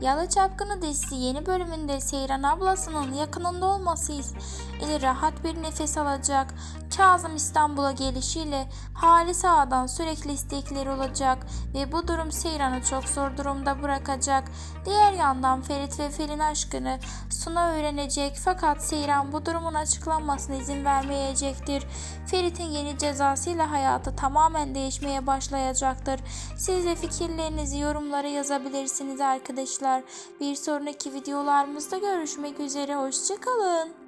Yalı Çapkını dizisi yeni bölümünde Seyran ablasının yakınında olması ile rahat bir nefes alacak. Kazım İstanbul'a gelişiyle Halis Ağa'dan sürekli istekleri olacak ve bu durum Seyran'ı çok zor durumda bırakacak. Diğer yandan Ferit ve Felin aşkını Suna öğrenecek fakat Seyran bu durumun açıklanmasına izin vermeyecektir. Ferit'in yeni cezasıyla hayatı tamamen değişmeye başlayacaktır. Siz de fikirlerinizi yorumlara yazabilirsiniz arkadaşlar. Bir sonraki videolarımızda görüşmek üzere. Hoşçakalın.